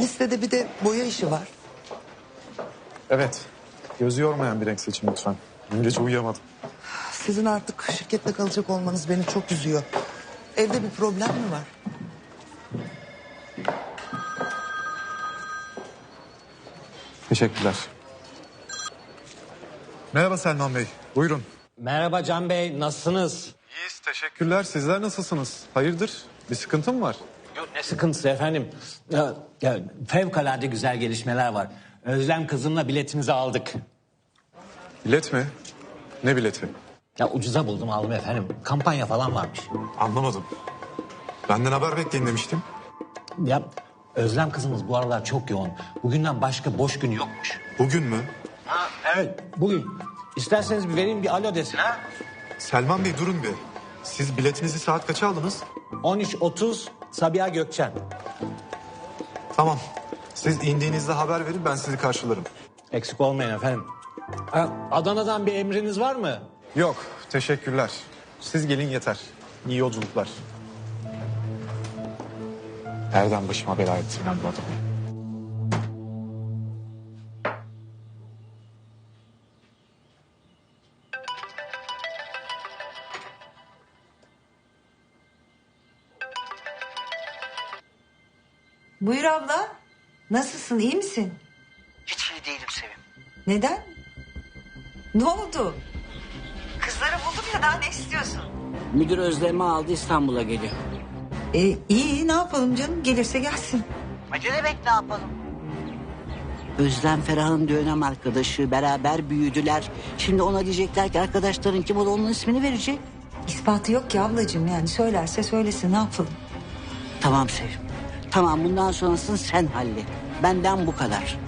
Listede bir de boya işi var. Evet. Gözü yormayan bir renk seçin lütfen. Dün gece uyuyamadım. Sizin artık şirkette kalacak olmanız beni çok üzüyor. Evde bir problem mi var? Teşekkürler. Merhaba Selman Bey. Buyurun. Merhaba Can Bey, nasılsınız? İyiyiz. Teşekkürler. Sizler nasılsınız? Hayırdır? Bir sıkıntı mı var? Yok ne sıkıntısı efendim. Ya, ya, fevkalade güzel gelişmeler var. Özlem kızımla biletimizi aldık. Bilet mi? Ne bileti? Ya ucuza buldum aldım efendim. Kampanya falan varmış. Anlamadım. Benden haber bekleyin demiştim. Ya Özlem kızımız bu aralar çok yoğun. Bugünden başka boş gün yokmuş. Bugün mü? Ha, evet bugün. İsterseniz bir vereyim bir alo desin ha. Selman Bey durun bir. Siz biletinizi saat kaça aldınız? 13.30 Sabiha Gökçen. Tamam. Siz indiğinizde haber verin ben sizi karşılarım. Eksik olmayın efendim. Ha, Adana'dan bir emriniz var mı? Yok. Teşekkürler. Siz gelin yeter. İyi yolculuklar. Nereden başıma bela etsin ben bu adamı? Buyur abla. Nasılsın iyi misin? Hiç iyi değilim Sevim. Neden? Ne oldu? Kızları buldum ya daha ne istiyorsun? Müdür Özlem'i aldı İstanbul'a geliyor. E, iyi ne yapalım canım gelirse gelsin. Ne demek ne yapalım? Özlem Ferah'ın dönem arkadaşı beraber büyüdüler. Şimdi ona diyecekler ki arkadaşların kim o da onun ismini verecek. İspatı yok ki ablacığım yani söylerse söylesin ne yapalım? Tamam Sevim. Tamam bundan sonrasını sen hallet. Benden bu kadar.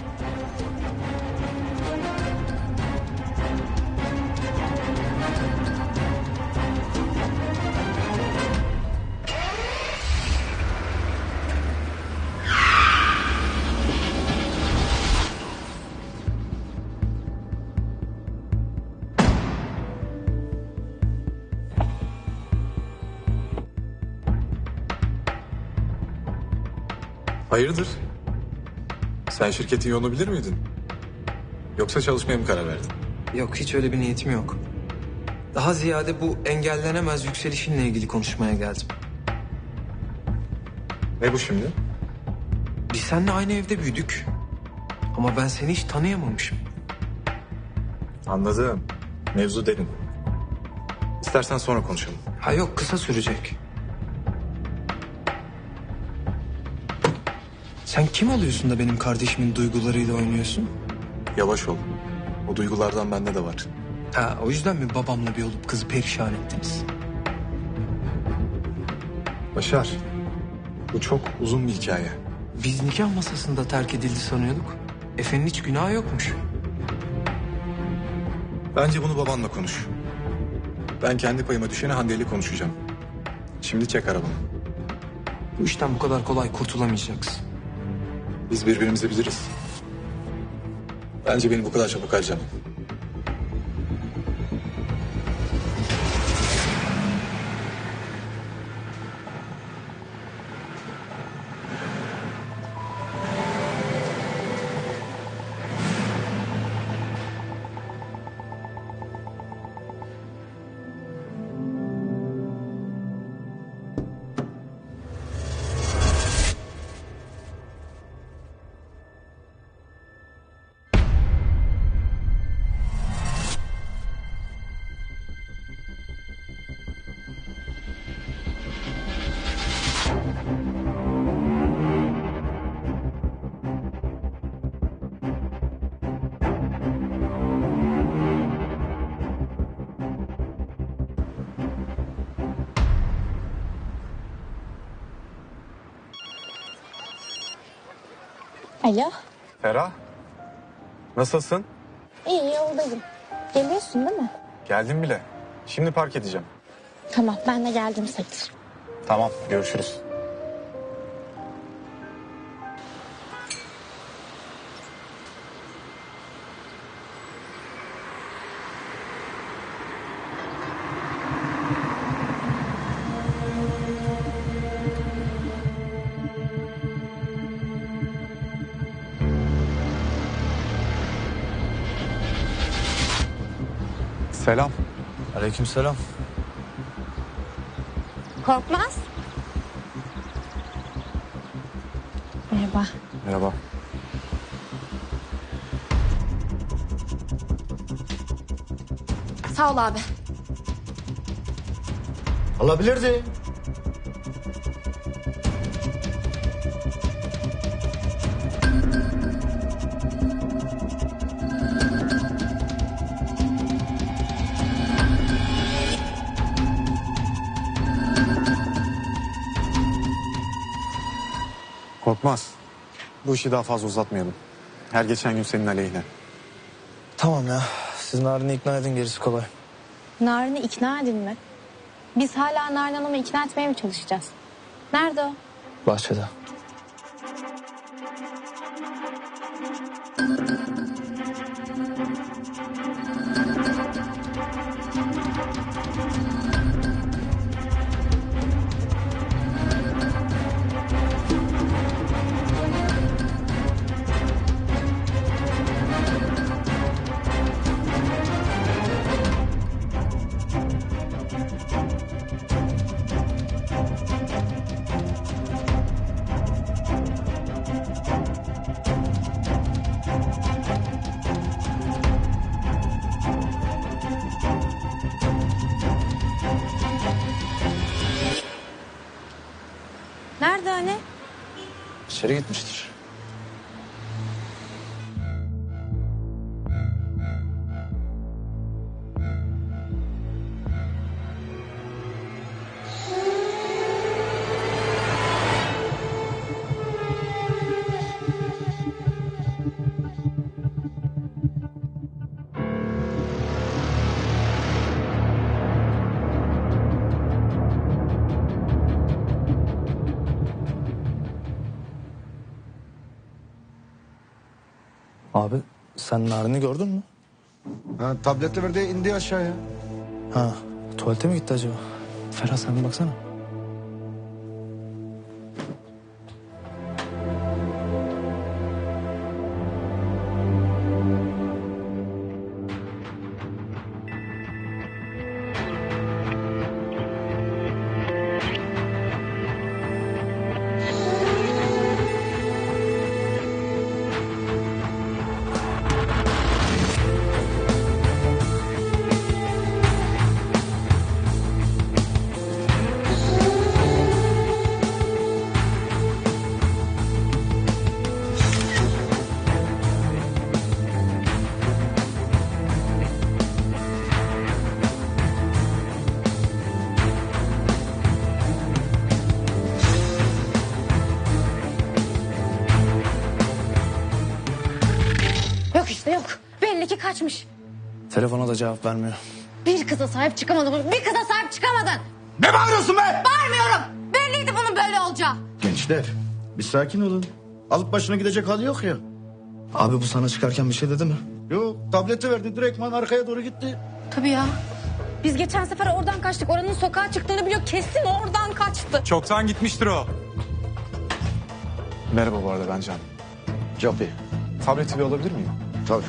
Hayırdır? Sen şirketin yolunu bilir miydin? Yoksa çalışmaya mı karar verdin? Yok hiç öyle bir niyetim yok. Daha ziyade bu engellenemez yükselişinle ilgili konuşmaya geldim. Ne bu şimdi? Biz seninle aynı evde büyüdük. Ama ben seni hiç tanıyamamışım. Anladım. Mevzu derin. İstersen sonra konuşalım. Ha yok kısa sürecek. Sen kim oluyorsun da benim kardeşimin duygularıyla oynuyorsun? Yavaş ol. O duygulardan bende de var. Ha o yüzden mi babamla bir olup kızı perişan ettiniz? Başar. Bu çok uzun bir hikaye. Biz nikah masasında terk edildi sanıyorduk. Efe'nin hiç günahı yokmuş. Bence bunu babanla konuş. Ben kendi payıma düşeni Hande ile konuşacağım. Şimdi çek arabanı. Bu işten bu kadar kolay kurtulamayacaksın. Biz birbirimizi biliriz. Bence beni bu kadar çabuk harcama. Alo. Ferah. Nasılsın? İyi yoldayım. Geliyorsun değil mi? Geldim bile. Şimdi park edeceğim. Tamam ben de geldim sayılır. Tamam görüşürüz. Selam. Aleykümselam. Korkmaz. Merhaba. Merhaba. Sağ ol abi. Alabilirdi. Korkmaz. Bu işi daha fazla uzatmayalım. Her geçen gün senin aleyhine. Tamam ya. Siz Narin'i ikna edin gerisi kolay. Narin'i ikna edin mi? Biz hala Narin Hanım'ı ikna etmeye mi çalışacağız? Nerede o? Bahçede. İçeri gitmiştir. Abi sen Narin'i gördün mü? Ha, tableti verdi indi aşağıya. Ha tuvalete mi gitti acaba? Ferhat sen bir baksana. Belli ki kaçmış. Telefona da cevap vermiyor. Bir kıza sahip çıkamadın. Bir kıza sahip çıkamadın. Ne bağırıyorsun be? Bağırmıyorum. Belliydi bunun böyle olacağı. Gençler bir sakin olun. Alıp başına gidecek hali yok ya. Abi bu sana çıkarken bir şey dedi mi? Yok tableti verdi direktman arkaya doğru gitti. Tabii ya. Biz geçen sefer oradan kaçtık. Oranın sokağa çıktığını biliyor. Kesin oradan kaçtı. Çoktan gitmiştir o. Merhaba bu arada ben Can. Capi. Tableti bir alabilir miyim? Tabii.